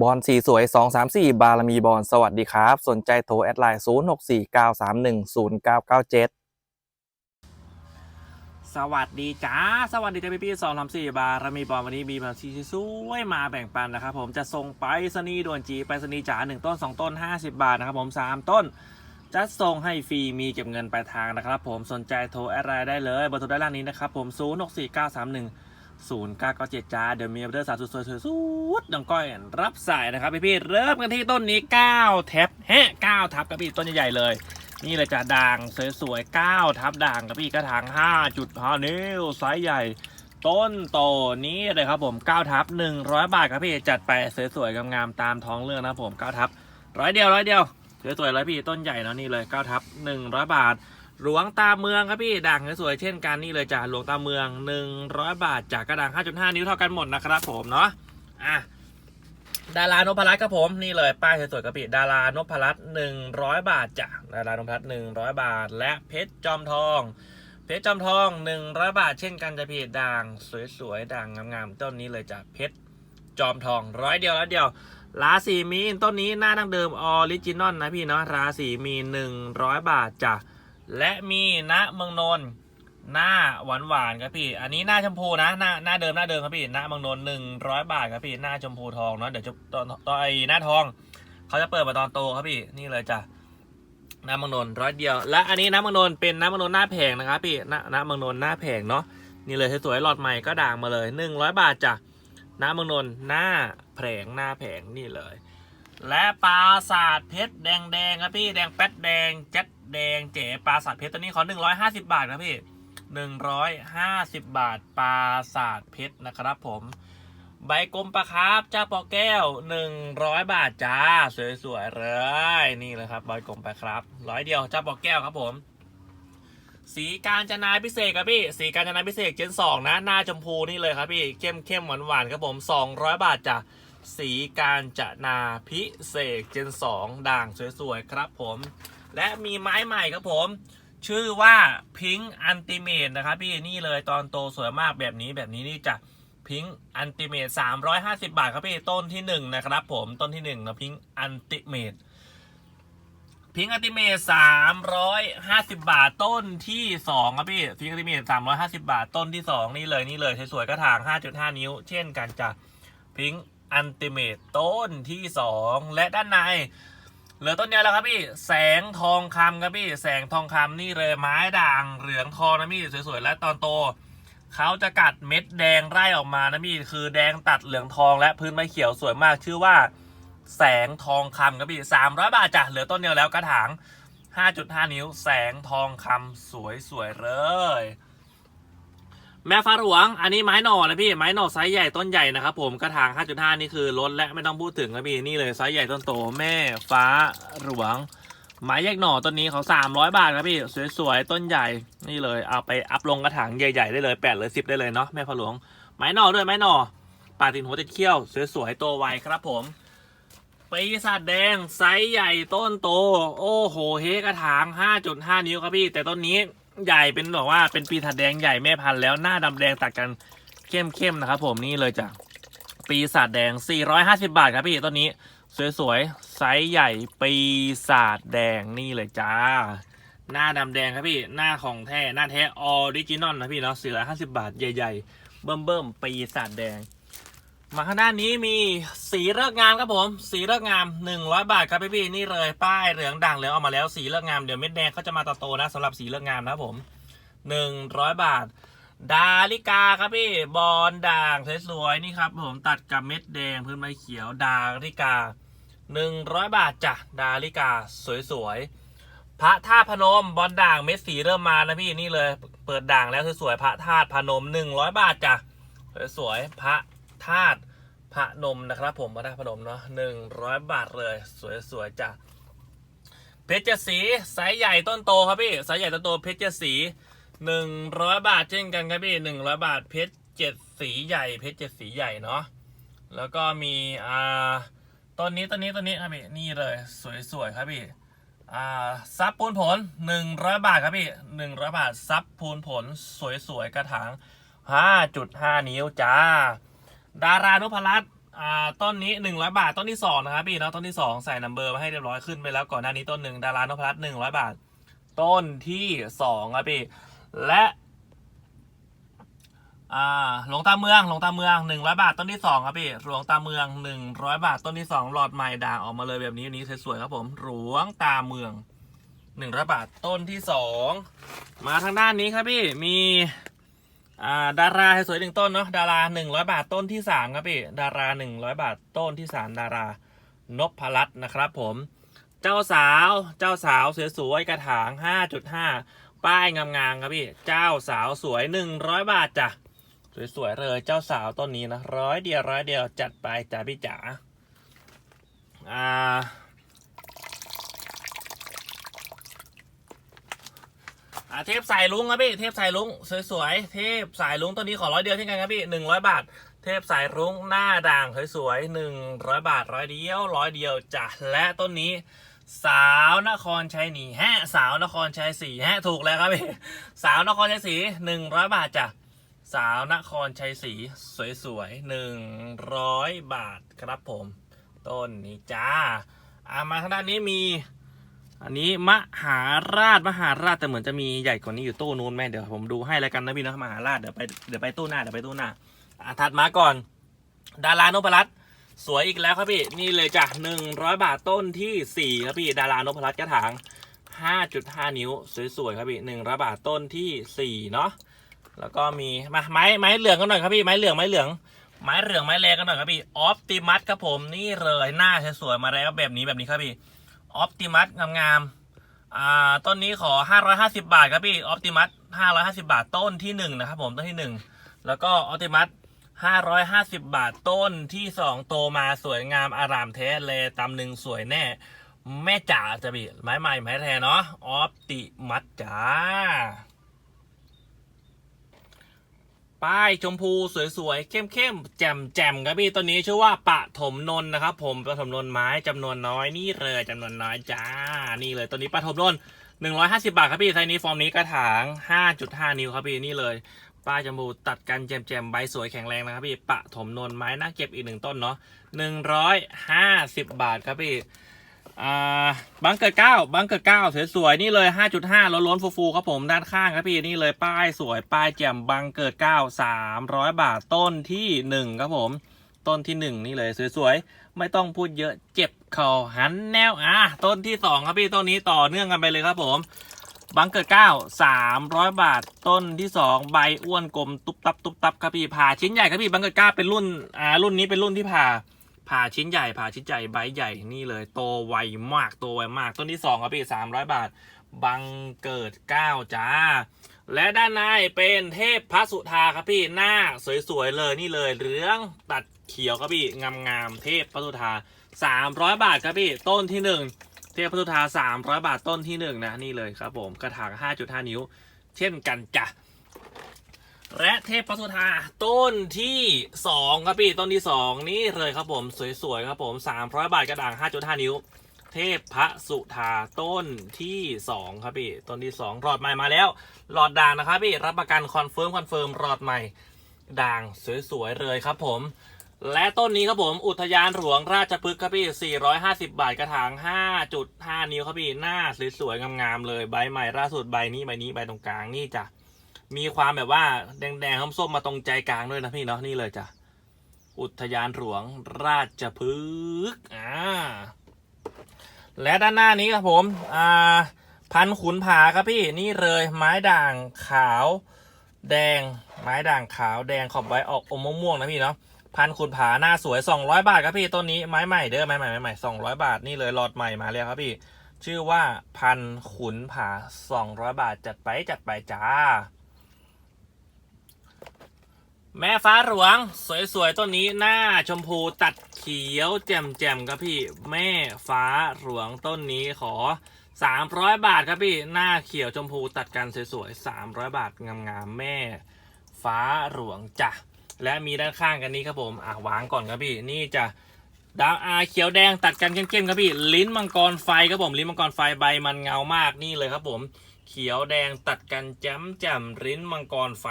บอลสีสวย 234 บารมีบอลสวัสดีครับ สนใจโทรแอดไลน์ 0649310997สวัสดีจ้า สวัสดีจ้าพี่พี่สองสามสี่บารมีบอลวันนี้มีบอลที่สวยมาแบ่งปันนะครับผมจะส่งไปสนีด่วนจีไปสนีจ๋าหนึ่งต้นสองต้น50บาทนะครับผมสามต้น จะส่งให้ฟรีมีเก็บเงินปลายทางนะครับผมสนใจโทรแอดไลน์ได้เลยเบอร์โทรด้านล่างนี้นะครับผม0 6 4 9 3 1 0 9 9 7จ้าเดี๋ยวมีออเดอร์สาวสวยๆสุดๆดังก้อยรับสายนะครับพี่พี่เริ่มกันที่ต้นนี้9แท็บแฮะ9ทับกับพี่ต้นใหญ่ๆเลย นี่เลยจะด่างสวยๆ9ทับด่างกับพี่กระถาง5.5นิ้วไซส์ใหญ่ต้นโตนี้เลยครับผม9ทับ100 บาทครับพี่จัดไปสวยๆงามๆตามท้องเรื่องนะครับผม9ทับร้อยเดียวร้อยเดียวสวยๆเลยพี่ต้นใหญ่นะนี่เลย9ทับ100 บาท หลวงตาเมืองครับพี่ด่างสวยๆเช่นกันนี่เลยจ้ะหลวงตาเมือง 100 บาทจากกระด่าง 5.5 นิ้วเท่ากันหมดนะครับผมเนาะอะดารานพรัตน์ครับผมนี่เลยป้ายสวยๆกระปิดารานพรัตน์หนึ่งร้อยบาทจ้ะดารานพรัตน์หนึ่งร้อยบาท และเพชรจอมทอง เพชรจอมทองหนึ่งร้อยบาท เช่นกันจะพี่ด่างสวยๆด่างงามๆต้นนี้เลยจ้ะเพชรจอมทองร้อยเดียวร้อยเดียวราศีมีนต้นนี้หน้าดั้งเดิมออริจินอลนะพี่เนาะราศีมีนหนึ่งร้อยบาทจ้ะ และมีณเมืองนนท์หน้าหวานหวานๆครับพี่ อันนี้หน้าชมพูนะ หน้าหน้าเดิมหน้าเดิมครับพี่หน้าบางนนหนึ่งร้อยบาทครับพี่หน้าชมพูทองเนาะเดี๋ยวจะตอนตอนไอ้หน้าทองเขาจะเปิดมาตอนโตครับพี่นี่เลยจ้ะน้ำบางนนร้อยเดียว และอันนี้น้ำบางนนเป็นน้ำบางนนหน้าแผงนะครับพี่น้ำน้ำบางนนหน้าแผงเนาะนี่เลยสวยๆหลอดใหม่ก็ด่างมาเลยหนึ่งร้อยบาทจ้ะน้ำบางนนหน้าแผงหน้าแผงนี่เลย และปราสาทเพชรแดงแดงๆครับพี่แดงแป๊ดแดงแจ๊ด แดงเจ๋ปราสาทเพชรตัวนี้ขอหนึ่งร้อยห้าสิบบาทครับพี่หนึ่งร้อยห้าสิบบาทปลาศาสเพชรนะครับผม ใบกลมปลาคร์ฟเจ้าปอแก้วหนึ่งร้อยบาทจ้า สวยๆเลยนี่เลยครับใบกลมปลาคร์ฟร้อยเดียวเจ้าปอแก้วครับผมสีการจนาพิเศษครับพี่ สีการจนาพิเศษเจนสองนะหน้าชมพูนี่เลยครับพี่เข้มเข้มหวานหวานครับผมสองร้อยบาทจ้ะสีการจนาพิเศษเจนสองด่างสวยๆครับผม และมีไม้ใหม่ครับผม ชื่อว่าพิงอันติเมตนะครับพี่นี่เลยตอนโตสวยมากแบบนี้แบบนี้นี่จะพิงอันติเมตสามร้อยห้าสิบาทครับพี่ต้นที่หนึ่งนะครับผมต้นที่หนึ่งนะพิงอันติเมตพิงอันติเมตสามร้อยห้าสิบาทต้นที่สองครับพี่พิงอันติเมตสามร้อยห้าสิบาทต้นที่สองนี่เลยนี่เลยสวยๆกระถางห้าจุดห้านิ้ว เช่นกันจ้ะพิงอันติเมตต้นที่สองและด้านใน เหลือต้นเดียวแล้วครับพี่ แสงทองคำครับพี่ แสงทองคำนี่เลยไม้ด่างเหลืองทองนะพี่สวยๆ และตอนโตเขาจะกัดเม็ดแดงไร่ออกมานะพี่คือแดงตัดเหลืองทองและพื้นไม้เขียวสวยมากชื่อว่า แสงทองคำครับพี่สามร้อยบาทจ้ะเหลือต้นเดียวแล้วกระถาง 5.5 นิ้วแสงทองคำสวยๆเลย แม่ฟ้าหลวง อันนี้ไม้หน่อนะพี่ ไม้หน่อไซส์ใหญ่ต้นใหญ่นะครับผมกระถาง 5.5 นี่คือล้นและไม่ต้องพูดถึงนะพี่ นี่เลยไซส์ใหญ่ต้นโตแม่ฟ้าหลวง ไม้แยกหน่อต้นนี้เขา 300 บาทครับพี่ สวยๆ ต้นใหญ่ นี่เลย เอาไปอัพลงกระถางใหญ่ๆได้เลย8หรือ10 ได้เลยเนาะแม่ฟ้าหลวง ไม้หน่อด้วยไม้หน่อปาติดหัวติดเขี้ยว สวยๆตัวไวครับผมปีศาจแดงไซส์ใหญ่ต้นโต โอ้โห เฮกระถาง 5.5 นิ้วครับพี่ แต่ต้นนี้ ใหญ่เป็นแบบว่าเป็นปีศาจแดงใหญ่แม่พันธุ์แล้วหน้าดำแดงตัดกันเข้มๆนะครับ ผมนี่เลยจ้ะปีศาจแดง 450 บาทครับพี่ต้นนี้ สวยๆไซส์ใหญ่ปีศาจแดงนี่เลยจ้า หน้าดำแดงครับพี่ หน้าของแท้หน้าแท้ออริจินอลนะพี่เนาะ450 บาทใหญ่ ๆ เบิ่มๆปีศาจแดง มาข้างด้านนี้มีสีเลิกงามครับผม สีเลิกงาม100บาทครับพี่พี่นี่เลยป้ายเหลืองด่างเหลืองออกมาแล้วสีเลิกงามเดี๋ยวเม็ดแดงเขาจะมาตโตนะสำหรับสีเลิกงามนะครับผม100บาท ดาลิกาครับพี่บอลด่างสวยๆนี่ครับผมตัดกับเม็ดแดงพื้นใบเขียว ดาลิกา100บาทจ้ะดาลิกาสวยๆพระธาตุพนมบอลด่างเม็ดสีเริ่มมานะพี่นี่เลย เปิดด่างแล้วสวยๆพระธาตุพนม100บาทจ้ะสวยๆพระ ธาตุพระนมนะครับ ผมพระธาตุพนมเนาะหนึ่งร้อยบาทเลย สวยๆจ้ะเพชรเจ็ดสีไซส์ใหญ่ต้นโตครับพี่ไซส์ใหญ่ต้นโตเพชรเจ็ดสีหนึ่งร้อยบาทเช่นกันครับพี่หนึ่งร้อยบาทเพชรเจ็ดสีใหญ่เพชรเจ็ดสีใหญ่เนาะแล้วก็มีอ่าต้นนี้ต้นนี้ต้นนี้ครับพี่นี่เลยสวยๆครับพี่อ่าซับพูนผลหนึ่งร้อยบาทครับพี่หนึ่งร้อยบาทซับพูนผลสวยๆกระถางห้าจุดห้านิ้วจ้า ดารานุพรัตน์อ่าต้นนี้หนึ่งร้อยบาท ต้นที่สองนะครับพี่เนาะต้นที่สองใส่นัมเบอร์มาให้เรียบร้อยขึ้นไปแล้วก่อนหน้านี้ต้นหนึ่งดารานพรัตน์หนึ่งร้อยบาท ต้นที่สองครับพี่และอ่าหลวงตาเมืองหลวงตาเมืองหนึ่งร้อยบาท ต้นที่สองครับพี่หลวงตาเมืองหนึ่งร้อยบาท ต้นที่สองหลอดใหม่ด่างออกมาเลยแบบนี้นี้สวยๆครับผมหลวงตาเมืองหนึ่งร้อยบาท ต้นที่สองมาทางด้านนี้ครับพี่มี อ่าดาราสวยหนึ่งต้นเนาะดาราหนึ่งร้อยบาทต้นที่สามครับพี่ดาราหนึ่งร้อยบาทต้นที่สามดารานพพลัตนะครับ ผม เจ้าสาวเจ้าสาวสวยๆกระถาง5.5ป้ายงามๆครับพี่เจ้าสาวสวย100บาทจ้ะสวยๆเลยเจ้าสาวต้นนี้นะร้อยเดียวร้อยเดียวจัดไปจ้าพี่จ๋าอ่า อ่าเทพสายลุงครับพี่ เทพสายลุงสวยๆ เทพสายลุงต้นนี้ขอร้อยเดียวเช่นกันครับพี่หนึ่งร้อยบาท เทพสายรุ้งหน้าด่างสวยๆหนึ่งร้อยบาทร้อยเดียวร้อยเดียวจ้ะและต้นนี้ สาวนครชัยหนีแฮะสาวนครชัยศรีแฮะถูกแล้วครับพี่สาวนครชัยศรีหนึ่งร้อยบาทจ้ะสาวนครชัยศรีสวยๆหนึ่งร้อยบาทครับผม ต้นนี้จ้าอ่ามาทางด้านนี้มี อันนี้มหาราชมหาราชแต่เหมือนจะมีใหญ่กว่านี้อยู่ตู้นู้นแม่เดี๋ยวผมดูให้แล้วกันนะพี่นะมหาราชเดี๋ยวไปเดี๋ยวไปตู้หน้าเดี๋ยวไปตู้หน้าอะถัดมาก่อน ดารานพรัตน์สวยอีกแล้วครับพี่นี่เลยจ้ะหนึ่งร้อยบาทต้นที่สี่ครับพี่ดารานพรัตน์กระถางห้าจุดห้านิ้วสวยๆครับพี่หนึ่งร้อยบาทต้นที่สี่เนาะแล้วก็มีมาไม้ไม้เหลืองกันหน่อยครับพี่ไม้เหลืองไม้เหลืองไม้เหลืองไม้แรงกันหน่อยครับพี่ออฟติมัสครับผมนี่เลยหน้าสวยๆมาแล้วแบบนี้แบบนี้ครับพี่ ออปติมัสงามๆอ่าต้นนี้ขอ 550 บาทครับพี่ออปติมัส550 บาทต้นที่1นะครับผมต้นที่ 1 แล้วก็ออปติมัส550 บาทต้นที่ 2 โตมาสวยงามอารามแท้เลยตำหนึ่งสวยแน่ แม่จ๋าจะบีไม้ใหม่ไม้แท้เนาะออปติมัสจ๋า ป้ายชมพูสวยๆ เข้มๆ แจ่มๆครับพี่ตัวนี้ชื่อว่าปะถมนน์นะครับผมปะถมนน์ไม้จำนวนน้อยนี่เลยจำนวนน้อยจ้านี่เลยตัวนี้ปะถมนนท์150บาทครับพี่ไซส์นี้ฟอร์มนี้กระถาง5.5นิ้วครับพี่นี่เลยป้ายชมพูตัดกันแจ่มๆใบสวยแข็งแรงนะครับพี่ปะถมนน์ไม้น่าเก็บอีกหนึ่งต้นเนาะ150บาทครับพี่ อ่าบังเกิดเก้าบังเกิดเก้าสวยๆนี่เลย5.5ล้นล้นๆฟูๆครับผมด้านข้างครับพี่นี่เลยป้ายสวยป้ายแจ่มบังเกิดเก้า300บาทต้นที่หนึ่งครับผม ต้นที่หนึ่งนี่เลยสวยๆไม่ต้องพูดเยอะเจ็บเข่าหันแนวอะต้นที่สองครับพี่ต้นนี้ต่อเนื่องกันไปเลยครับผมบังเกิดเก้าสามร้อยบาทต้นที่สองใบอ้วนกลมตุบตับตุบตับครับพี่ผ่าชิ้นใหญ่ครับพี่บังเกิดเก้าเป็นรุ่นอ่ารุ่นนี้เป็นรุ่นที่ผ่า ผ่าชิ้นใหญ่ผ่าชิ้นใหญ่ใบใหญ่นี่เลยโตไวมากโตไวมาก ต้นที่สองครับพี่สามร้อยบาท บังเกิดเก้าจ้า และด้านในเป็นเทพพระสุธาครับพี่หน้าสวยๆเลยนี่เลยเหลืองตัดเขียวครับพี่งามๆเทพพระสุธาสามร้อยบาทครับพี่ต้นที่หนึ่งเทพพระสุธาสามร้อยบาทต้นที่หนึ่งนะนี่เลยครับผมกระถางห้าจุดห้านิ้ว เช่นกันจ้ะ และเทพพระสุธาต้นที่สองครับพี่ ต้นที่สองนี่เลยครับผม สวยๆ ครับผมสามร้อยบาทกระด่างห้าจุดห้านิ้ว เทพพระสุธาต้นที่สองครับพี่ ต้นที่สองหลอดใหม่มาแล้ว หลอดด่างนะครับพี่ รับประกันคอนเฟิร์มคอนเฟิร์มหลอดใหม่ ด่างสวยๆ เลยครับผม และต้นนี้ครับผมอุทยานหลวงราชพฤกษ์ครับพี่ 450 บาทกระถาง 5.5 นิ้วครับพี่ หน้าสวยๆ งามๆ เลย ใบใหม่ล่าสุดใบนี้ใบนี้ใบตรงกลางนี่จ้ะ มีความแบบว่าแดงๆส้มๆมาตรงใจกลางด้วยนะพี่เนาะนี่เลยจ้ะอุทยานหลวงราชพฤกษ์อ่าและด้านหน้านี้ครับผมอ่าพันขุนผาครับพี่นี่เลยไม้ด่างขาว แดง ไม้ด่างขาวแดงขอบใบออกอมม่วงๆนะพี่เนาะพันขุนผาหน้าสวย 200 บาทครับพี่ต้นนี้ไม้ใหม่เด้อไม้ใหม่ไม้ใหม่200บาทนี่เลยหลอดใหม่มาแล้วครับพี่ ชื่อว่าพันขุนผา 200 บาทจัดไปจัดไปจ้า แม่ฟ้าหลวง สวยๆต้นนี้หน้าชมพูตัดเขียว แจ่มๆครับพี่ แม่ฟ้าหลวงต้นนี้ขอ 300 บาทครับพี่หน้าเขียวชมพูตัดกันสวยๆ300 บาทงามๆแม่ฟ้าหลวงจ้ะและมีด้านข้างกันนี้ครับผมอะวางก่อนครับพี่นี่จะดาวอาเขียวแดงตัดกันเข้มๆครับพี่ ลิ้นมังกรไฟครับผมลิ้นมังกรไฟใบมันเงามากนี่เลยครับผม เขียวแดงตัดกันแจ้ำแจ่มริ้นมังกรไฟ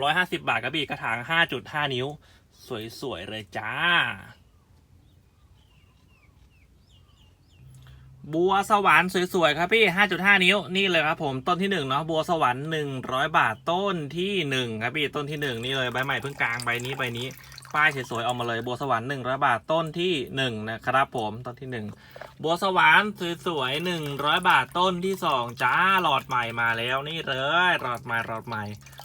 350 บาทกระบี่กระถาง 5.5 นิ้ว สวย ๆ เลยจ้า บัวสวรรค์สวย ๆ ครับพี่ 5.5 นิ้ว นี่เลยครับผมต้นที่ 1 เนาะบัวสวรรค์ 100 บาทต้นที่ 1 ครับพี่ ต้นที่ 1 นี่เลยใบใหม่เพิ่งกลางใบนี้ใบนี้ ป้ายสวยๆออกมาเลยบัวสวรรค์100บาทต้นที่หนึ่งนะครับผมต้นที่หนึ่งบัวสวรรค์สวยๆ100บาทต้นที่สองจ้าหลอดใหม่มาแล้วนี่เลยหลอดใหม่หลอดใหม่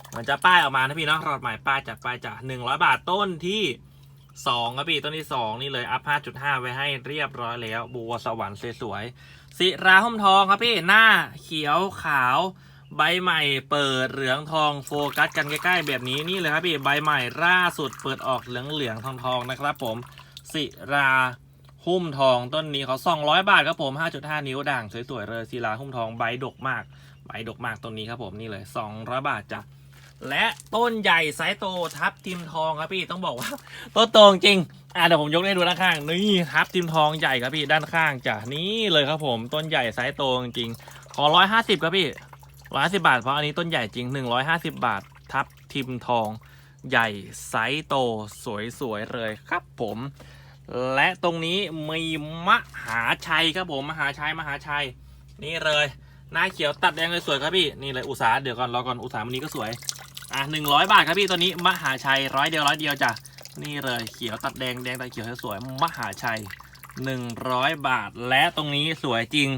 เหมือนจะป้ายออกมานะพี่เนาะหลอดใหม่ป้ายจากป้ายจาก100บาทต้นที่สองครับพี่ต้นที่สองนี่เลยอัพ5.5ไว้ให้เรียบร้อยแล้วบัวสวรรค์สวยๆสิราหุ้มทองครับพี่หน้าเขียวขาว ใบใหม่เปิดเหลืองทองโฟกัสกันใกล้ๆแบบนี้นี่เลยครับพี่ใบใหม่ล่าสุดเปิดออกเหลืองเหลืองทองทองนะครับผมสิราหุ้มทองต้นนี้เขา200 บาทครับผม 5.5 นิ้วด่างสวยๆเลยศิลาหุ้มทองใบดกมาก ใบดกมากต้นนี้ครับผมนี่เลย 200 บาทจ้ะและต้นใหญ่ไซส์โตทับทิมทองครับพี่ต้องบอกว่าต้นโตจริงอะเดี๋ยวผมยกให้ดูด้านข้างนี่ทับทิมทองใหญ่ครับพี่ด้านข้างจ้ะนี่เลยครับผมต้นใหญ่ไซส์โตจริงขอร้อยห้าสิบครับพี่ ร้อยสิบาท เพราะอันนี้ต้นใหญ่จริงหนึ่งร้อยห้าสิบาท ทับทิมทอง ใหญ่ไซส์โต สวยๆเลยครับผม และตรงนี้มีมหาชัยครับผมมหาชัยมหาชัย นี่เลยหน้าเขียวตัดแดงเลยสวยครับพี่นี่เลยอุตสาเดี๋ยวก่อนรอก่อนอุตสาวันนี้ก็สวยอะหนึ่งร้อยบาทครับพี่ตัวนี้มหาชัยร้อยเดียวร้อยเดียวจ้ะนี่เลยเขียวตัดแดงแดงตัดเขียวสวยมหาชัยหนึ่งร้อยบาท และตรงนี้สวยจริง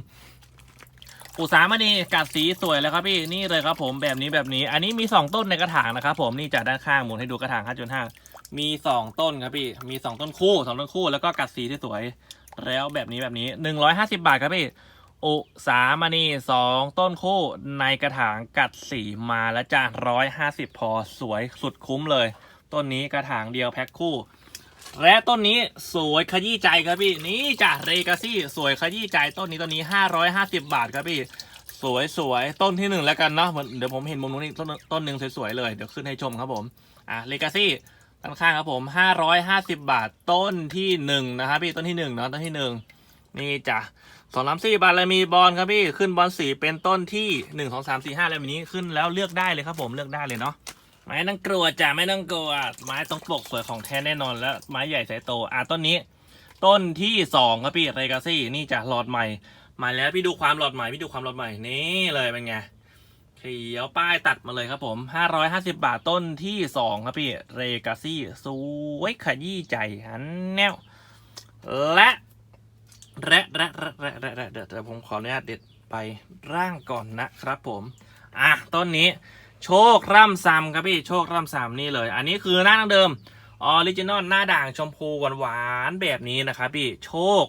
อุสามณีกัดสีสวยแล้วครับพี่นี่เลยครับผมแบบนี้แบบนี้ อันนี้มีสองต้นในกระถางนะครับผมนี่จากด้านข้างหมุนให้ดูกระถาง5.5มีสองต้นครับพี่มีสองต้นคู่สองต้นคู่แล้วก็กัดสีที่สวย แล้วแบบนี้แบบนี้หนึ่งร้อยห้าสิบาทครับพี่อุสามณีสองต้นคู่ในกระถางกัดสีมาแล้วจ้าร้อยห้าสิบพอสวยสุดคุ้มเลย ต้นนี้กระถางเดียวแพ็คคู่ และต้นนี้สวยขยี้ใจครับพี่ นี่จ้ะเรกาซี่สวยขยี้ใจต้นนี้ต้นนี้ห้าร้อยห้าสิบาทครับพี่ สวยสวยต้นที่หนึ่งแล้วกันเนาะเดี๋ยวผมเห็นมุมนู้นอีกต้นต้นหนึ่งสวยๆเลยเดี๋ยวขึ้นให้ชมครับผมอะเรกาซี่ด้านข้างครับผมห้าร้อยห้าสิบาทต้นที่หนึ่งนะครับพี่ต้นที่หนึ่งเนาะต้นที่หนึ่งนี่จ้ะสองสามสี่บาทเลยมีบอลครับพี่ขึ้นบอลสีเป็นต้นที่หนึ่งสองสามสี่ห้าแล้วแบบนี้ขึ้นแล้วเลือกได้เลยครับผมเลือกได้เลยเนาะ ไม้ต้องกลัวจ้ะไม่ต้องกลัว ไม้ต้องปกสวยของแท้แน่นอนแล้ว ไม้ใหญ่สายโตอะต้นนี้ ต้นที่สองครับพี่เรกาซี่นี่จะหลอดใหม่มาแล้วพี่ดูความหลอดใหม่พี่ดูความหลอดใหม่นี่เลยเป็นไงเขียวป้ายตัดมาเลยครับผมห้าร้อยห้าสิบาทต้นที่สองครับพี่เรกาซี่สวยขยี้ใจหันแนวและและและและและและและเดี๋ยวผมขออนุญาตเด็ดไปร่างก่อนนะครับผม อะต้นนี้ โชคร่ำซ้ำครับพี่โชคร่ำซ้ำนี่เลย อันนี้คือหน้าดังเดิมออริจินอลหน้าด่างชมพูหวานๆแบบนี้นะครับพี่โชค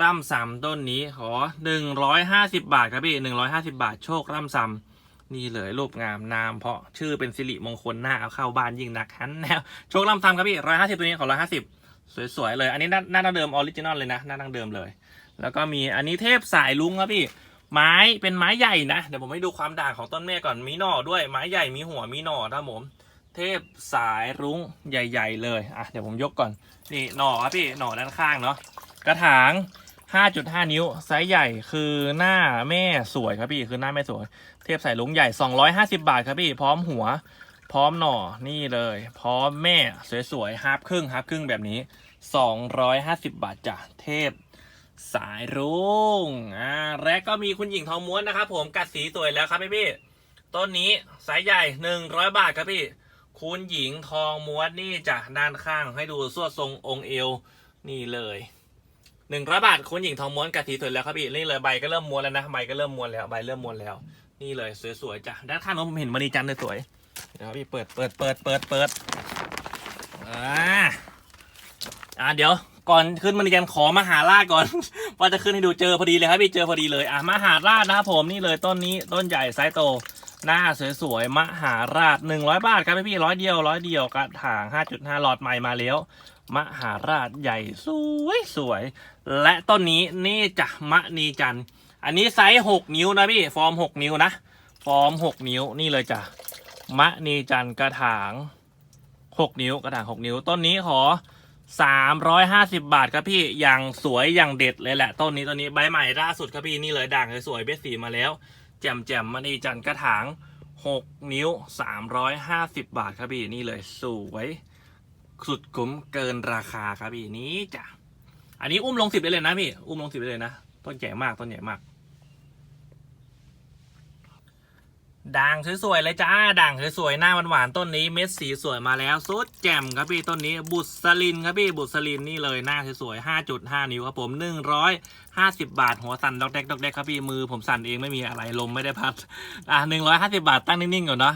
ร่ำซ้ำต้นนี้ขอ150 บาทครับพี่150 บาท โชคร่ำซ้ำนี่เลยรูปงามนามเพราะชื่อเป็นสิริมงคลหน้าเอาเข้าบ้านยิ่งนักฮันแนวโชคร่ำซ้ำครับพี่150ตัวนี้ขอ150 สวยๆเลย อันนี้หน้าหน้าดั้งเดิมออริจินอลเลยนะหน้าดังเดิมเลย แล้วก็มีอันนี้เทพสายลุงครับพี่ ไม้เป็นไม้ใหญ่นะเดี๋ยวผมให้ดูความด่างของต้นแม่ก่อนมีหน่อด้วยไม้ใหญ่มีหัวมีหน่อครับผม เทพสายรุ้งใหญ่ ๆ เลยอะเดี๋ยวผมยกก่อนนี่หน่อครับพี่หน่อด้านข้างเนาะกระถาง 5.5 นิ้วไซส์ใหญ่คือหน้าแม่สวยครับพี่คือหน้าแม่สวย เทพสายลุงใหญ่ 250 บาทครับพี่พร้อมหัว พร้อมหน่อนี่เลย พร้อมแม่สวยๆฮาร์ปครึ่งฮาร์ปครึ่งแบบนี้ 250 บาทจ้ะเทพ สายรุ้งอ่าและก็มีคุณหญิงทองม้วนนะครับ ผมกัดสีสวยแล้วครับพี่พี่ต้นนี้ไซส์ใหญ่หนึ่งร้อยบาทครับพี่ คุณหญิงทองม้วนนี่จากด้านข้างให้ดูสวดทรงองค์เอวนี่เลยหนึ่งร้อยบาทคุณหญิงทองม้วนกัดสีสวยแล้วครับพี่นี่เลยใบก็เริ่มม้วนแล้วนะใบก็เริ่มม้วนแล้วใบเริ่มม้วนแล้ว นี่เลยสวยๆจ้ะด้านข้างน้องผมเห็นมณีจันทร์สวยๆเดี๋ยวครับพี่เปิดเปิดเปิดเปิดเปิดอ่าอ่าเดี๋ยว ก่อนขึ้นมาเรียนขอมหาราชก่อน ว่าจะขึ้นให้ดูเจอพอดีเลยครับพี่เจอพอดีเลยอะมหาราชนะครับผมนี่เลยต้นนี้ต้นใหญ่ไซส์โต หน้าสวยๆมหาราชหนึ่งร้อยบาทครับพี่ร้อยเดียวร้อยเดียวกระถางห้าจุดห้าหลอดใหม่มาแล้วมหาราชใหญ่สวยสวยๆและต้นนี้นี่จะมะนีจัน อันนี้ไซส์หกนิ้วนะพี่ฟอร์มหกนิ้วนะ ฟอร์มหกนิ้วนี่เลยจ้ะมะนีจันกระถางหกนิ้วกระถางหกนิ้ว ต้นนี้ขอ สามร้อยห้าสิบาทครับพี่อย่างสวยอย่างเด็ดเลยแหละต้นนี้ต้นนี้ใบใหม่ล่าสุดครับพี่นี่เลยด่างสวยเบสสีมาแล้ว แจ่มแจ่มๆมันอีจันกระถางหกนิ้วสามร้อยห้าสิบบาทครับพี่นี่เลยสวยสุดคุ้มเกินราคาครับพี่นี้จ้ะอันนี้อุ้มลงสิบได้เลยนะพี่อุ้มลงสิบได้เลยนะต้นใหญ่มากต้นใหญ่มาก ด่างสวยๆเลยจ้าด่างสวยๆหน้าหวานๆต้นนี้เม็ดสีสวยมาแล้วสุดแจ่มครับพี่ต้นนี้ บุษลินครับพี่บุษลินนี่เลยหน้าสวยๆ5.5 นิ้วครับผม 150 บาท หัวสั่นดอกแดกดอกแดกครับพี่มือผมสั่นเองไม่มีอะไรลมไม่ได้พัดอะ150 บาทตั้งนิ่งๆก่อนเนาะ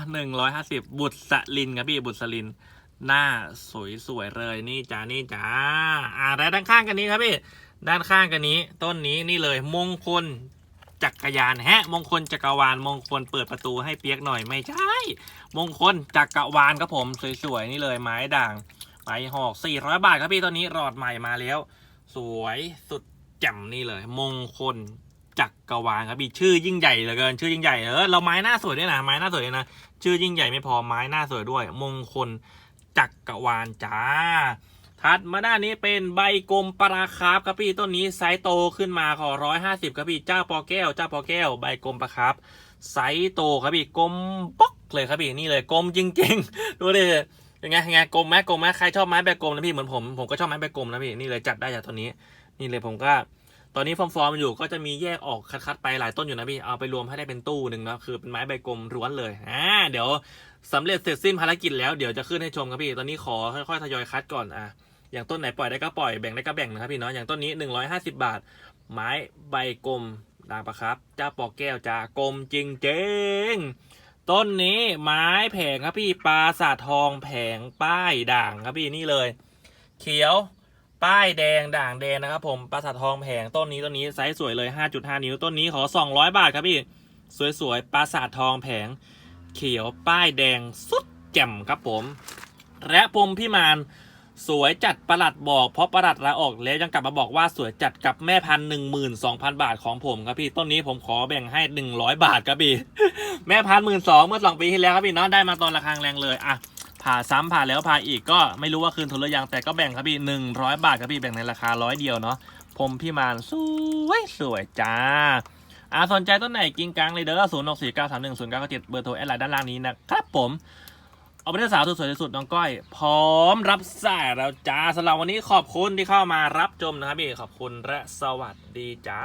150 บุษลินครับพี่บุษลินหน้าสวยๆเลยนี่จ้านี่จ้าอ่าแล้วด้านข้างกันนี้ครับพี่ด้านข้างกันนี้ ต้นนี้นี่เลยมงคล จักรยานแฮะ มงคลจักรวาลมงคลเปิดประตูให้เปียกหน่อยไม่ใช่ มงคลจักรวาลครับผมสวยๆนี่เลยไม้ด่างไม้หอก400 บาทครับพี่ตอนนี้รอดใหม่มาแล้ว สวยสุดแจ่มนี่เลย มงคลจักรวาลครับพี่ชื่อยิ่งใหญ่เหลือเกิน ชื่อยิ่งใหญ่เออเราไม้หน้าสวยด้วยนะไม้หน้าสวยด้วยนะชื่อยิ่งใหญ่ไม่พอไม้หน้าสวยด้วย มงคลจักรวาลจ้า ถัดมาด้านนี้เป็นใบกลมปลาคาร์ฟครับพี่ต้นนี้ไซส์โตขึ้นมาขอร้อยห้าสิบครับพี่เจ้าปอแก้วเจ้าปอแก้วใบกลมปลาคาร์ฟไซส์โตครับพี่กลมป๊อกเลยครับพี่นี่เลยกลมจริงๆดูดิยังไงยังไงกลมไหมกลมไหมใครชอบไม้ใบกลมนะพี่เหมือนผมผมก็ชอบไม้ใบกลมนะพี่นี่เลยจัดได้จากตัวนี้ นี่เลยผมก็ ตอนนี้ฟอร์มฟอร์มอยู่ก็จะมีแยกออกคัดๆไปหลายต้นอยู่นะพี่เอาไปรวมให้ได้เป็นตู้หนึ่งนะคือเป็นไม้ใบกลมล้วนเลยอ่าเดี๋ยวสำเร็จเสร็จสิ้นภารกิจแล้วเดี๋ยวจะขึ้นให้ชมครับพี่ ตอนนี้ขอค่อยๆทยอยคัดก่อนอะ อย่างต้นไหนปล่อยได้ก็ปล่อยแบ่งได้ก็แบ่งนะครับพี่เนาะอย่างต้นนี้ 150 บาท ไม้ใบกลมด่างปะครับเจ้าปอกแก้วจ้ากลมจริงเจงต้นนี้ไม้แผงครับพี่ปลาสาททองแผงป้ายด่างครับพี่นี่เลย เขียวป้ายแดงด่างแดงนะครับผมปลาสาททองแผงต้นนี้ต้นนี้ไซส์สวยเลย 5.5 นิ้วต้นนี้ขอ 200 บาทครับพี่สวยๆปลาสาททองแผง เขียวป้ายแดงสุดแจ่มครับผม และพรมพิมาน สวยจัดประหลัดบอก เพราะประหลัดลาออกแล้วยังกลับมาบอกว่าสวยจัดกับแม่พันหนึ่งหมื่นสองพันบาทของผมครับพี่ต้นนี้ผมขอแบ่งให้หนึ่งร้อยบาทครับพี่ แม่พันหมื่นสองเมื่อสองปีที่แล้วครับพี่เนาะได้มาตอนราคาแรงเลยอะผ่าซ้ำผ่าแล้วผ่าอีกก็ไม่รู้ว่าคืนทุนหรือยังแต่ก็แบ่งครับพี่หนึ่งร้อยบาทครับพี่แบ่งในราคาร้อยเดียวเนาะผมพี่มานสวยสวยจ้าอ่าสนใจต้นไหนกิ้งกังเลยเด้อศูนย์หกสี่เก้าสามหนึ่งศูนย์เก้าเจ็ดเบอร์โทรแอดไลน์ด้านล่างนี้นะครับผม เอาไปได้สาวสวยที่สุดน้องก้อย พร้อมรับสายแล้วจ้าสำหรับวันนี้ขอบคุณที่เข้ามารับชมนะครับพี่ขอบคุณและสวัสดีจ้า